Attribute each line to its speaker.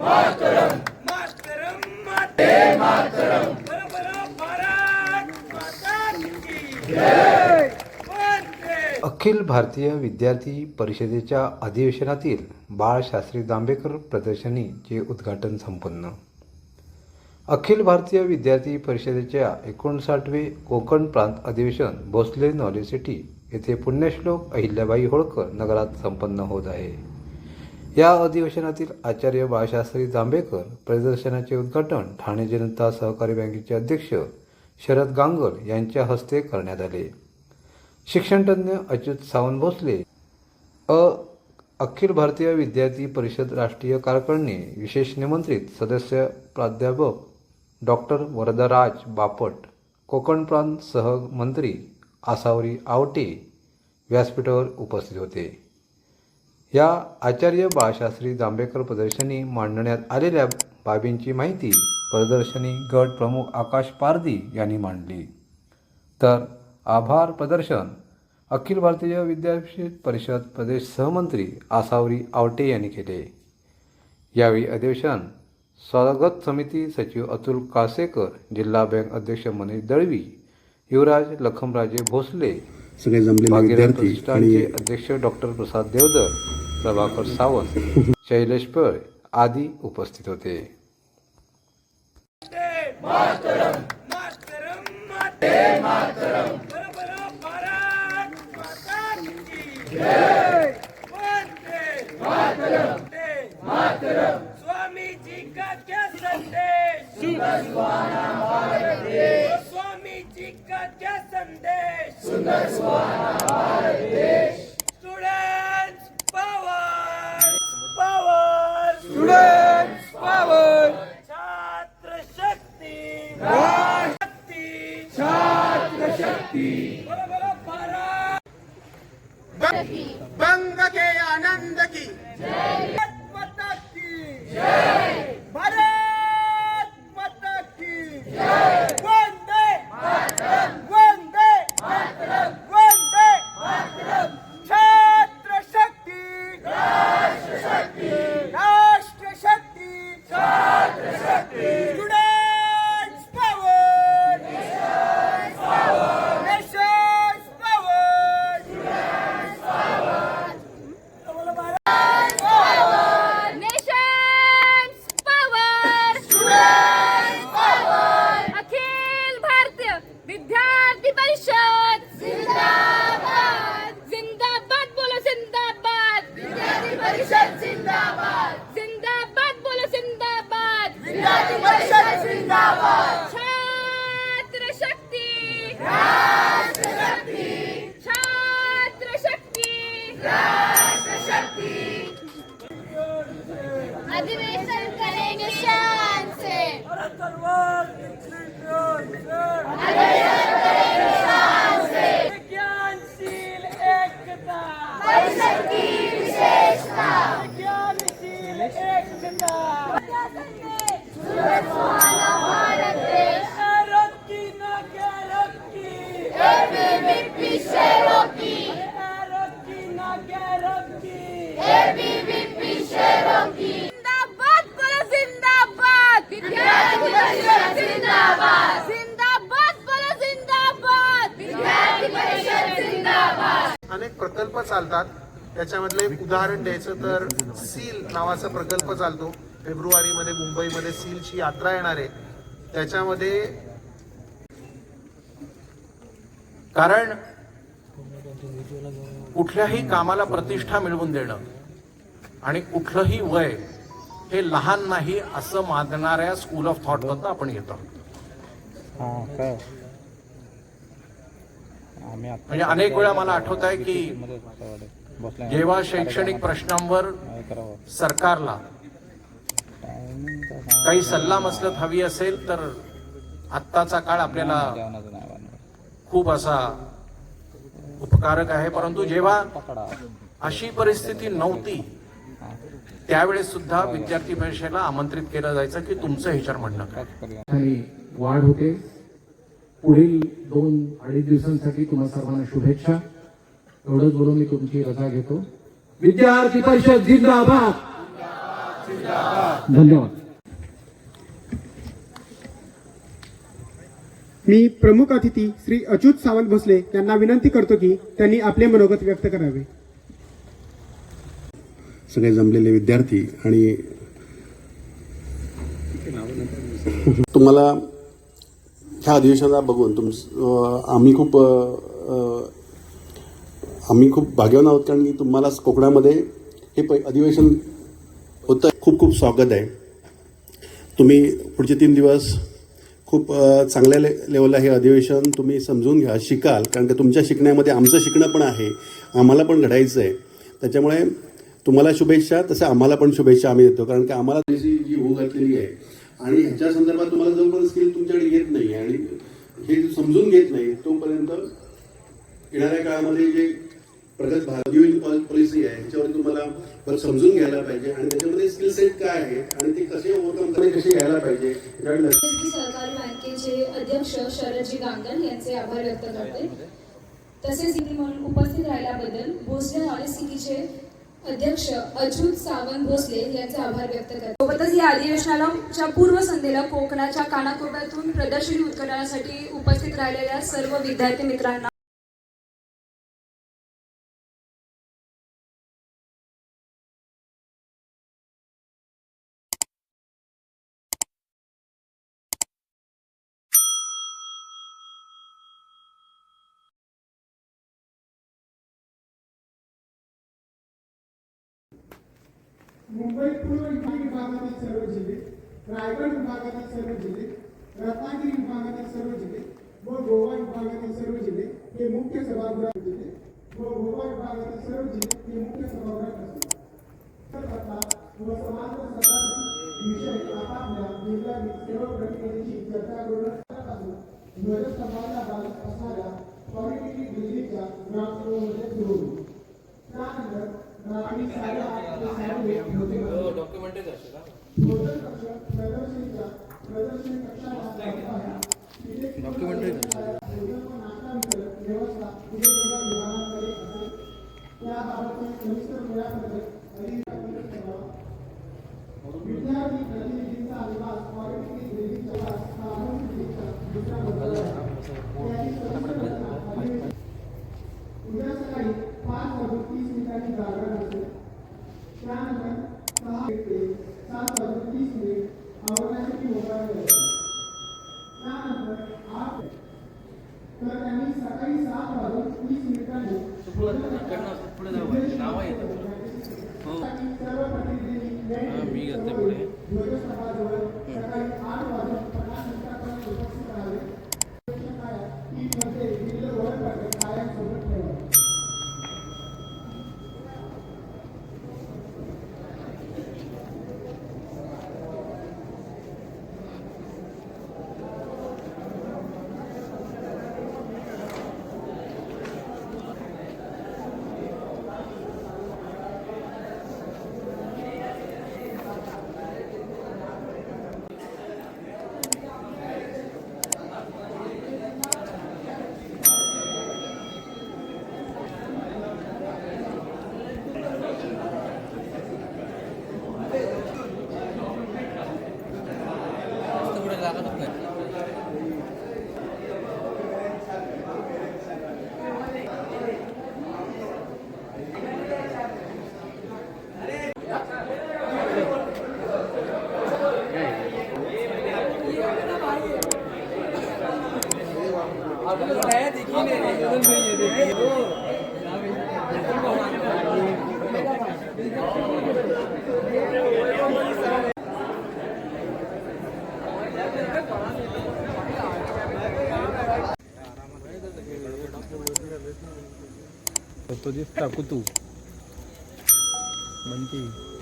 Speaker 1: मातरम माते मातरम भारत माता की
Speaker 2: अखिल भारतीय विद्यार्थी परिषदेच्या अधिवेशनातील बाळशास्त्री जांभेकर प्रदर्शनीचे उद्घाटन संपन्न अखिल भारतीय विद्यार्थी परिषदेच्या एकोणसाठवे कोकण प्रांत अधिवेशन भोसले नॉलेज सिटी येथे पुण्यश्लोक अहिल्याबाई होळकर नगरात संपन्न होत आहे या अधिवेशनातील आचार्य बाळशास्त्री जांभेकर प्रदर्शनाचे उद्घाटन ठाणे जनता सहकारी बँकेचे अध्यक्ष शरद गांगल यांच्या हस्ते करण्यात आले. शिक्षणतज्ञ अच्युत सावंत भोसले अ. अखिल भारतीय विद्यार्थी परिषद राष्ट्रीय कार्यकारिणी विशेष निमंत्रित सदस्य प्राध्यापक डॉक्टर वरदराज बापट कोकण प्रांत सहमंत्री आसावरी आवटे व्यासपीठावर उपस्थित होते. या आचार्य बाळशास्त्री जांभेकर प्रदर्शनी मांडण्यात आलेल्या बाबींची माहिती प्रदर्शनी गट प्रमुख आकाश पारदी यांनी मांडली. तर आभार प्रदर्शन अखिल भारतीय विद्यापीठ परिषद प्रदेश सहमंत्री आसावरी आवटे यांनी केले. यावेळी अधिवेशन स्वागत समिती सचिव अतुल कासेकर जिल्हा बँक अध्यक्ष मनीष दळवी युवराज लखमराजे भोसले
Speaker 3: सगळे
Speaker 2: प्रतिष्ठानचे
Speaker 3: आणि
Speaker 2: अध्यक्ष डॉक्टर प्रसाद देवधर प्रभाकर सावंत शैलेश पळ आदी उपस्थित होते
Speaker 1: मातरम मातरम माते मातरम बरोबर भारत माता की वंदे मातरम मातरम स्वामी जी का क्या संदेश सुंदर सुहाना भारत देश स्वामी जी का क्या संदेश सुंदर सुहाना भारत देश छात्र शक्ती बरोबर भारत
Speaker 4: बंग के आनंद की
Speaker 1: भारत माता की भारत माता की वंदे वंदे वंदे छात्र शक्ती राष्ट्र शक्ती राष्ट्र शक्ती छात्र शक्ती students power nations power nations power
Speaker 5: nations power students power Akhil Bharatiya Vidyarthi Parishad जिंदाबाद जिंदाबाद बोलो जिंदाबाद विद्यार्थी परिषद जिंदाबाद. जिंदाबाद बोलो जिंदाबाद. विद्यार्थी परिषद जिंदाबाद. छात्र शक्ती. राष्ट्र शक्ती. छात्र शक्ती. राष्ट्र शक्ति. अधिवेशन करेंगे शान से अधिवेशन करेंगे शान से
Speaker 1: विज्ञानशील एकता
Speaker 5: परिषद की विशेषता
Speaker 1: विज्ञानशील एकता
Speaker 5: सूरज सुहाना भारत देश
Speaker 1: रक्की न रक्की
Speaker 5: एबीवीपी शेरों की
Speaker 1: रक्की न रक्की
Speaker 5: एबीवीपी शेरों की जिंदाबाद बोलो जिंदाबाद विद्यार्थी परिषद जिंदाबाद जिंदाबाद बोलो जिंदाबाद विद्यार्थी परिषद जिंदाबाद
Speaker 4: अनेक प्रकल्प चालतात. त्याच्यामधलं एक उदाहरण द्यायचं तर सील नावाचा प्रकल्प चालतो. फेब्रुवारीमध्ये मुंबईमध्ये सीलची यात्रा येणार आहे. त्याच्यामध्ये कारण कुठल्याही कामाला प्रतिष्ठा मिळवून देणं आणि कुठलंही वय हे लहान नाही असं मानणाऱ्या स्कूल ऑफ थॉटमधनं आपण येतो. म्हणजे अनेक वेळा मला आठवत आहे की जेव्हा शैक्षणिक प्रश्नांवर सरकारला काही सल्ला मसलत हवी असेल तर आत्ताचा काळ आपल्याला खूप असा उपकारक आहे. परंतु जेव्हा अशी परिस्थिती नव्हती त्यावेळेस सुद्धा विद्यार्थी परिषदेला आमंत्रित केलं जायचं की तुमचं ह्याच्यावर म्हणणं काय?
Speaker 6: वाढ होते. पुढील दोन अडीच दिवसांसाठी तुम्हा सर्वांना शुभेच्छा. एवढंच बोलून मी तुमची रजा घेतो. विद्यार्थी परिषद जिंदाबाद. धन्यवाद.
Speaker 3: मी प्रमुख अतिथी श्री अच्युत सावंत भोसले यांना विनंती करतो की त्यांनी आपले मनोगत व्यक्त करावे.
Speaker 7: सगळे जमलेले विद्यार्थी आणि तुम्हाला ह्या अधिवेशनाला बघून तुम आम्ही खूप आम्ही खूप भाग्यवान आहोत कारण की तुम्हाला कोकणामध्ये हे प अधिवेशन होतं. खूप खूप स्वागत आहे. तुम्ही पुढचे तीन दिवस खूप चांगल्या ले लेवलला हे अधिवेशन तुम्ही समजून घ्या शिकाल. कारण की तुमच्या शिकण्यामध्ये आमचं शिकणं पण आहे. आम्हाला पण घडायचं आहे त्याच्यामुळे तुम्हाला शुभेच्छा तसं आम्हाला पण शुभेच्छा आम्ही देतो. कारण की आम्हाला जी जी होऊ घातलेली आहे. आणि ह्याच्या संदर्भात तुम्हाला जोपर्यंत स्किल तुमच्याकडे येत नाही आणि हे समजून घेत नाही तोपर्यंत येणाऱ्या काळामध्ये जे प्रगत भारतीय पॉलिसी आहे ह्याच्यावर तुम्हाला परत समजून घ्यायला पाहिजे आणि त्याच्यामध्ये स्किल सेट काय आहे आणि ते कसे ओव्हरकम कसे घ्यायला पाहिजे
Speaker 8: सहकारी बँकेचे अध्यक्ष शरदजी गांगण यांचे आभार व्यक्त करते तसेच इथे म्हणून उपस्थित राहिल्याबद्दल भोसले नॉलेज सिटीचे अध्यक्ष अच्युत सावंत भोसले यांचे आभार व्यक्त करते सोबतच या अधिवेशनाला पूर्व पूर्वसंध्येला कोकणाच्या कानाकोपऱ्यातून प्रदर्शनी उद्घाटनासाठी उपस्थित राहिलेल्या सर्व विद्यार्थी मित्रांना
Speaker 3: मुंबई पूर्व विभागातील सर्व जिल्हे रायगड विभागातील सर्व जिल्हे रत्नागिरी विभागातील सर्व जिल्हे व गोवा विभागातील सर्व जिल्हे हे मुख्य सभागृहात जिल्हे व गोवा विभागातील सर्व जिल्हे हे मुख्य सभागृहात असतील. व समांतर सत्ता विषय आपापल्या जिल्ह्यातील सर्व प्रतिनिधींची चर्चा करून ध्वजस्तंभाच्या बाजूस असणाऱ्या पॉलिटेक्निक दिल्लीच्या सविस्तर वेळापत्रक अधिकाऱ्यांकडे ठेवावा. विद्यार्थी प्रतिनिधींचा निवास पॉलिटेक्निक बिल्डिंगच्या सामाजिक बिल्डिंगच्या दुसऱ्या मजल्यावर आहे. त्याची सविस्तर रचना अधिवेशन उद्या सकाळी पाच वाजून तीस मिनिटांनी जागरण असेल त्यानंतर सहा ते सात वाजून तीस मिनिट वेळ असेल त्यानंतर आठ तर त्यांनी सकाळी सात वाजून तीस मिनिटांनी सर्व ध्वजस्तंभाजवळ सकाळी
Speaker 9: तो दिसता कुतू म्हणते